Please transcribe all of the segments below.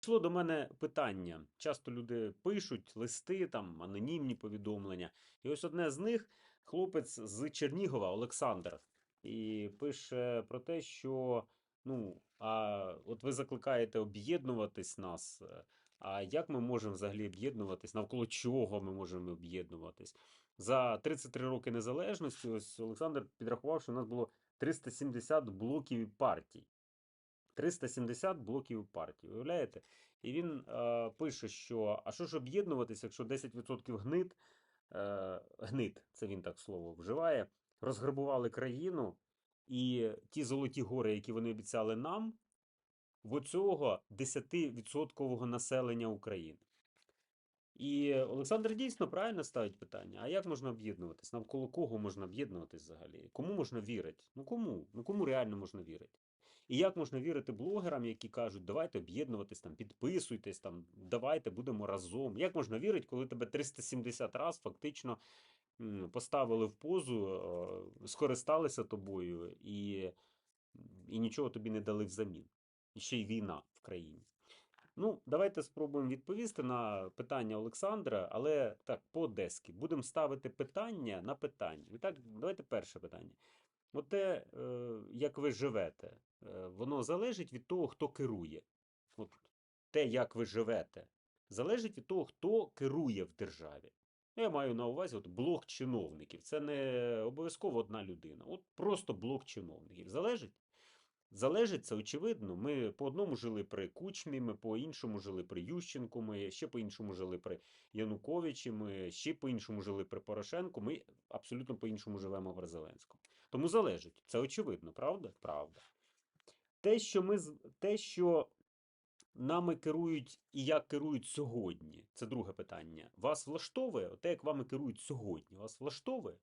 Прийшло до мене питання. Часто люди пишуть листи, там анонімні повідомлення. І ось одне з них хлопець з Чернігова Олександр. І пише про те, що ну, а от ви закликаєте об'єднуватись нас. е, А як ми можемо взагалі об'єднуватись? Навколо чого ми можемо об'єднуватись? За 33 роки незалежності, ось Олександр підрахував, що у нас було 370 блоків партій. 370 блоків партій, уявляєте? І він е, пише, що а що ж об'єднуватися, якщо 10% гнид, е, гнид, це він так слово вживає, розграбували країну, і ті золоті гори, які вони обіцяли нам, в оцього 10% населення України. І Олександр дійсно правильно ставить питання: а як можна об'єднуватись? Навколо кого можна об'єднуватись взагалі? Кому можна вірити? Ну кому? Ну кому реально можна вірити? І як можна вірити блогерам, які кажуть, давайте об'єднуватись, там, підписуйтесь, там, давайте будемо разом. Як можна вірити, коли тебе 370 раз фактично поставили в позу, скористалися тобою і, і нічого тобі не дали взамін? І ще й війна в країні. Ну, давайте спробуємо відповісти на питання Олександра, але так, по-одеськи. Будемо ставити питання на питання. І так, давайте перше питання. От те, е, як ви живете, воно залежить від того, хто керує. От те, як ви живете, залежить від того, хто керує в державі. Я маю на увазі от блок чиновників. Це не обов'язково одна людина. От просто блок чиновників. Залежить? Залежить це очевидно. Ми по одному жили при Кучмі, ми по іншому жили при Ющенку, ми ще по іншому жили при Януковичі, ми ще по іншому жили при Порошенку. Ми абсолютно по іншому живемо при Зеленському. Тому залежить. Це очевидно, правда? Правда. Те, що ми те, що нами керують і як керують сьогодні, це друге питання. Вас влаштовує? Те, як вами керують сьогодні, вас влаштовує?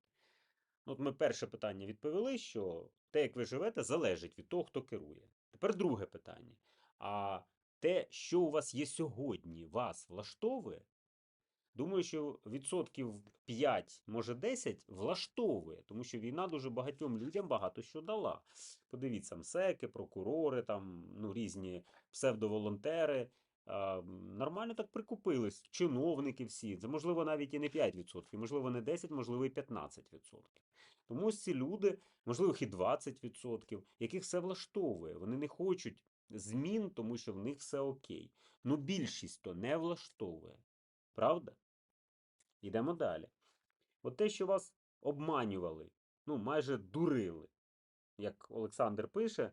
Ну, От ми перше питання відповіли, що те, як ви живете, залежить від того, хто керує. Тепер друге питання. А те, що у вас є сьогодні, вас влаштовує? Думаю, що відсотків 5, може 10 влаштовує, тому що війна дуже багатьом людям багато що дала. Подивіться, МСЕКи, прокурори, там, ну, різні псевдоволонтери. А, нормально так прикупились, чиновники всі. Це можливо навіть і не 5%, можливо, не 10, можливо, і 15%. Тому ось ці люди, можливо, і 20%, яких все влаштовує. Вони не хочуть змін, тому що в них все окей. Ну, більшість то не влаштовує. Правда? Йдемо далі. От те, що вас обманювали, ну, майже дурили, як Олександр пише,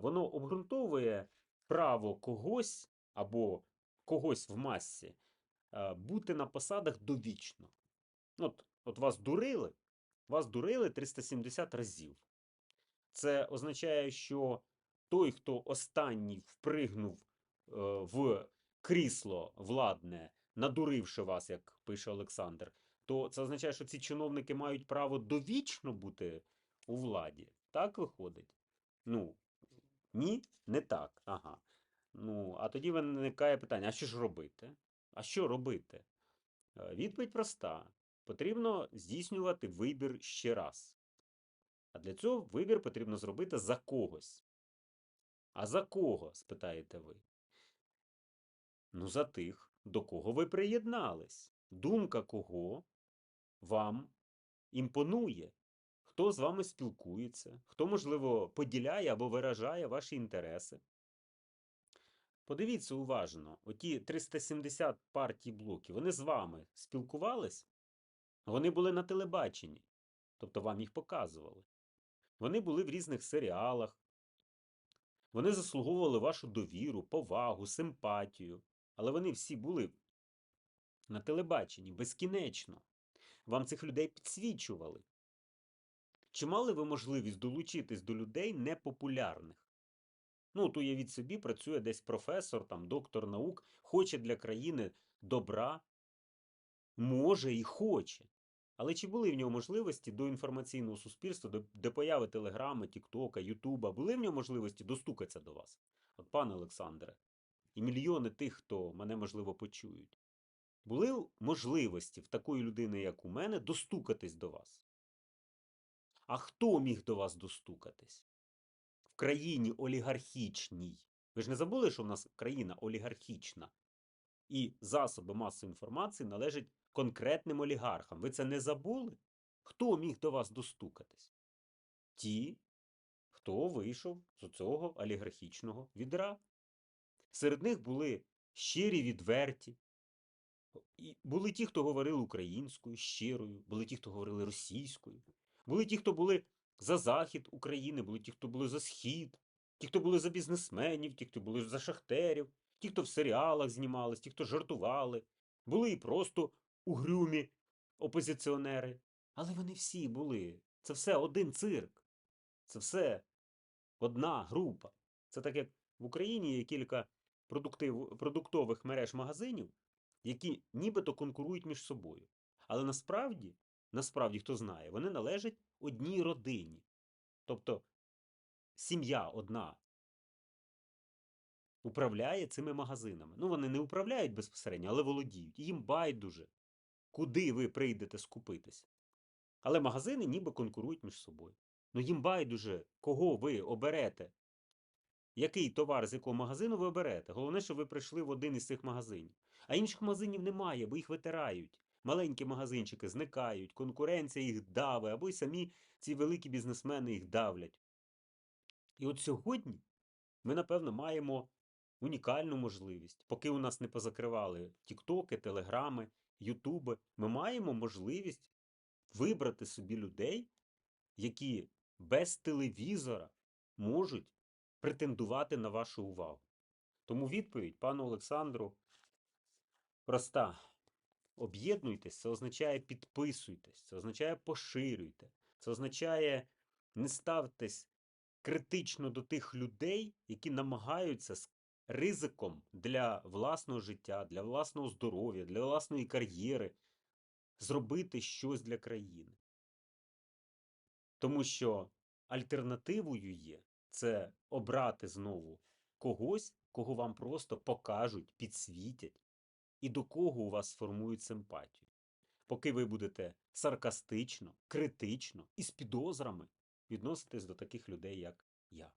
воно обґрунтовує право когось або когось в масі бути на посадах довічно. От, от вас дурили, вас дурили 370 разів. Це означає, що той, хто останній впригнув е, в крісло владне, надуривши вас, як пише Олександр, то це означає, що ці чиновники мають право довічно бути у владі. Так виходить? Ну, ні, не так. Ага. Ну, а тоді виникає питання: а що ж робити? А що робити? Е, Відповідь проста: потрібно здійснювати вибір ще раз. А для цього вибір потрібно зробити за когось. А за кого? спитаєте ви? Ну, за тих, до кого ви приєднались. Думка кого вам імпонує, хто з вами спілкується, хто, можливо, поділяє або виражає ваші інтереси. Подивіться уважно, оті 370 партій блоків, вони з вами спілкувались? Вони були на телебаченні, тобто вам їх показували. Вони були в різних серіалах. Вони заслуговували вашу довіру, повагу, симпатію. Але вони всі були на телебаченні безкінечно. Вам цих людей підсвічували. Чи мали ви можливість долучитись до людей непопулярних? Ну, от уявіть собі, працює десь професор, там, доктор наук, хоче для країни добра, може і хоче. Але чи були в нього можливості до інформаційного суспільства, до, до появи Телеграми, Тіктока, Ютуба, були в нього можливості достукатися до вас? От, пане Олександре, і мільйони тих, хто мене, можливо, почують. Були можливості в такої людини, як у мене, достукатись до вас? А хто міг до вас достукатись? В країні олігархічній Ви ж не забули, що в нас країна олігархічна, і засоби масової інформації належать конкретним олігархам. Ви це не забули? Хто міг до вас достукатись? Ті, хто вийшов з цього олігархічного відра. Серед них були щирі відверті. Були ті, хто говорили українською, щирою, були ті, хто говорили російською, були ті, хто були за захід України, були ті, хто були за схід, ті, хто були за бізнесменів, ті, хто були за шахтерів, ті, хто в серіалах знімались, ті, хто жартували, були і просто угрюмі опозиціонери. Але вони всі були. Це все один цирк. Це все одна група. Це так як в Україні є кілька продуктив, продуктових мереж магазинів, які нібито конкурують між собою. Але насправді, насправді, хто знає, вони належать одній родині. Тобто сім'я одна управляє цими магазинами. Ну, вони не управляють безпосередньо, але володіють. Їм байдуже, куди ви прийдете скупитись. Але магазини ніби конкурують між собою. Ну їм байдуже, кого ви оберете, який товар з якого магазину ви оберете. Головне, щоб ви прийшли в один із цих магазинів. А інших магазинів немає, бо їх витирають. Маленькі магазинчики зникають, конкуренція їх дави, або й самі ці великі бізнесмени їх давлять. І от сьогодні ми, напевно, маємо унікальну можливість. Поки у нас не позакривали тіктоки, телеграми, ютуби, ми маємо можливість вибрати собі людей, які без телевізора можуть претендувати на вашу увагу. Тому відповідь пану Олександру проста. Об'єднуйтесь, це означає підписуйтесь, це означає поширюйте, це означає не ставтесь критично до тих людей, які намагаються з ризиком для власного життя, для власного здоров'я, для власної кар'єри зробити щось для країни. Тому що альтернативою є це обрати знову когось, кого вам просто покажуть, підсвітять, і до кого у вас сформують симпатію. Поки ви будете саркастично, критично і з підозрами відноситись до таких людей, як я.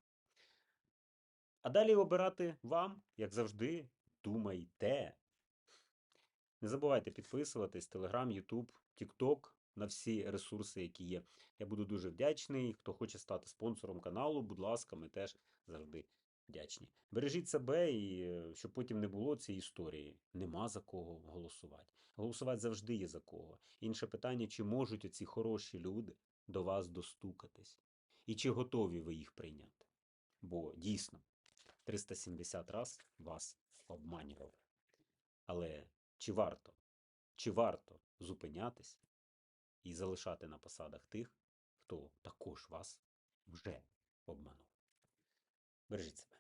А далі обирати вам, як завжди, думайте. Не забувайте підписуватись Телеграм, Ютуб, Тікток на всі ресурси, які є. Я буду дуже вдячний. Хто хоче стати спонсором каналу, будь ласка, ми теж завжди вдячні. Бережіть себе і е, щоб потім не було цієї історії. Нема за кого голосувати. Голосувати завжди є за кого. Інше питання, чи можуть оці хороші люди до вас достукатись, і чи готові ви їх прийняти. Бо дійсно 370 раз вас обманювали. Але чи варто? Чи варто зупинятись і залишати на посадах тих, хто також вас вже обманув? Бережіть себе.